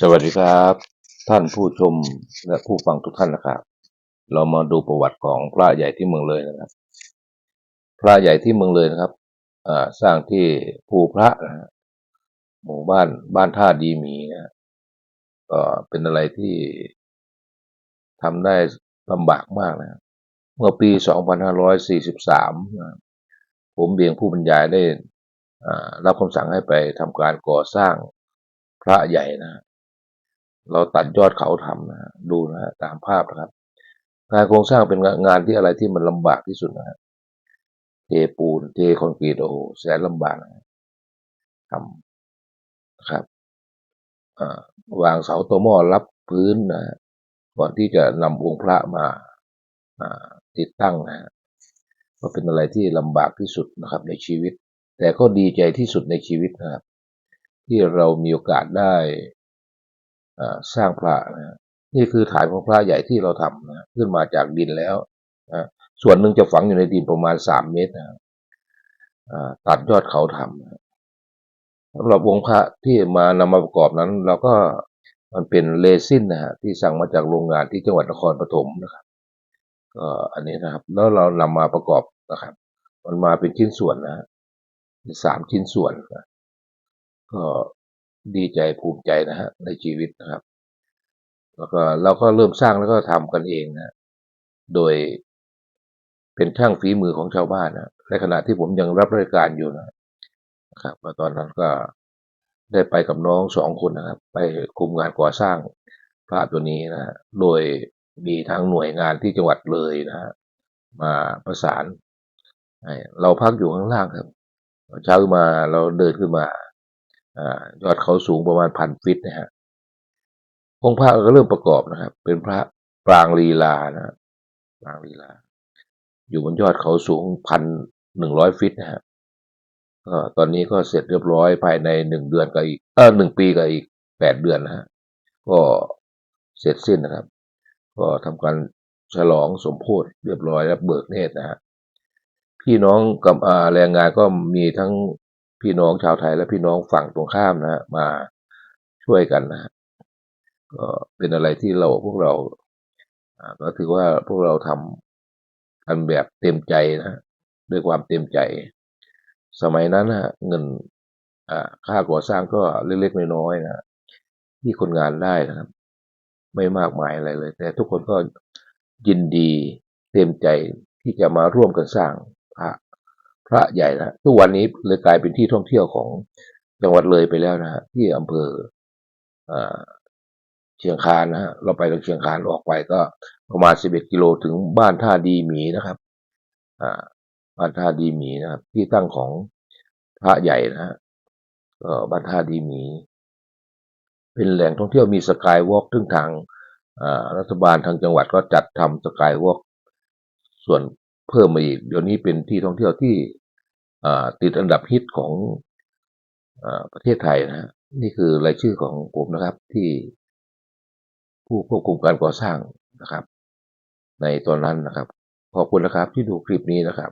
สวัสดีครับ ท่านผู้ชมและผู้ฟังทุกท่านนะครับ เรามาดูประวัติของพระใหญ่ที่เมืองเลยนะครับ พระใหญ่ที่เมืองเลยนะครับสร้างที่ภูพระนะหมู่บ้านบ้านท่าดีหมีนะก็เป็นอะไรที่ทำได้ลำบากมากนะเมื่อปี 2543นะผมเบียงผู้บรรยายได้รับคำสั่งให้ไปทำการก่อสร้าง พระใหญ่นะฮะเราตัดยอดเขาทำนะดูนะตามภาพนะครับ งานโครงสร้างเป็นงานที่อะไรที่มันลำบากที่สุดนะฮะเทปูนเทคอนกรีตโอ้โหแสนลำบากนะทำนะครับอวางเสาตัวหม้อรับพื้นนะก่อนที่จะนำองค์พระมาอ่าติดตั้งนะฮะก็เป็นอะไรที่ลำบากที่สุดนะครับในชีวิต แต่ก็ดีใจที่สุดในชีวิตนะครับ ที่เรามีโอกาสได้สร้างพระนะฮะนี่คือฐานของพระใหญ่ที่เราทำนะขึ้นมาจากดินแล้วนะส่วนหนึ่งจะฝังอยู่ในดินประมาณสามเมตรนะตัดยอดเขาทำสำหรับวงพระที่มานำมาประกอบนั้น เราก็มันเป็นเรซินนะฮะที่สั่งมาจากโรงงานที่จังหวัดนครปฐมนะครับก็อันนี้นะครับ แล้วเรานำมาประกอบนะครับ มันมาเป็นชิ้นส่วนนะฮะสามชิ้นส่วนนะ ก็ดีใจภูมิใจนะฮะในชีวิตนะครับ แล้วก็เราก็เริ่มสร้างแล้วก็ทำกันเองนะโดยเป็นช่างฝีมือของชาวบ้านนะในขณะที่ผมยังรับราชการอยู่นะครับมาตอนนั้นก็ได้ไปกับน้องสองคนนะครับ ไปคุมงานก่อสร้างพระตัวนี้นะโดยมีทางหน่วยงานที่จังหวัดเลยนะฮะมาประสานเราพักอยู่ข้างล่างครับ เช้ามาเราเดินขึ้นมา อยอดเขาสูงประมาณพันฟิตนะฮะองค์พระก็เริ่มประกอบนะครับ เป็นพระปรางลีลานะฮะปรางลีลา อยู่บนยอดเขาสูงพันหนึ่งร้อยฟิตนะฮะก็ตอนนี้ก็เสร็จเรียบร้อยภายในหนึ่งเดือนกับอีกเออหนึ่งปีกับอีกแปดเดือนนะฮะก็เสร็จสิ้นนะครับ ก็ทำการฉลองสมโพธิเรียบร้อยแล้วเบิกเนตรนะฮะพี่น้องกับแรงงานก็มีทั้ง พี่น้องชาวไทยและพี่น้องฝั่งตรงข้ามนะฮะมาช่วยกันนะก็เป็นอะไรที่เราพวกเราอ่าก็ถือว่าพวกเราทำกันแบบเต็มใจนะฮะด้วยความเต็มใจ สมัยนั้นนะฮะเงินค่าก่อสร้างก็เล็กๆน้อยๆนะฮะที่คนงานได้นะครับ ไม่มากมายอะไรเลย แต่ทุกคนก็ยินดีเต็มใจที่จะมาร่วมกันสร้างพระ ระใหญ่นะทุกวันนี้เลยกลายเป็นที่ท่องเที่ยวของจังหวัดเลยไปแล้วนะฮะที่อำเภออเชียงคานนะฮะเราไปทางเชียงคานออกไปก็ประมาณ11กิโลถึงบ้านท่าดีหมีนะครับบ้านท่าดีหมีนะครับ ที่ตั้งของพระใหญ่นะฮะก็บ้านท่าดีหมี เป็นแหล่งท่องเที่ยวมีสกายวอล์กซึ่งทางรัฐบาลทางจังหวัดก็จัดทำสกายวอล์กส่วนเพิ่มมาอีกเดี๋ยวนี้เป็นที่ท่องเที่ยวที่ ติดอันดับฮิตของอประเทศไทยนะฮะนี่คือรายชื่อของผมนะครับที่ผู้ควบคุมการก่อสร้างนะครับ ในตอนนั้นนะครับ ขอบคุณนะครับที่ดูคลิปนี้นะครับ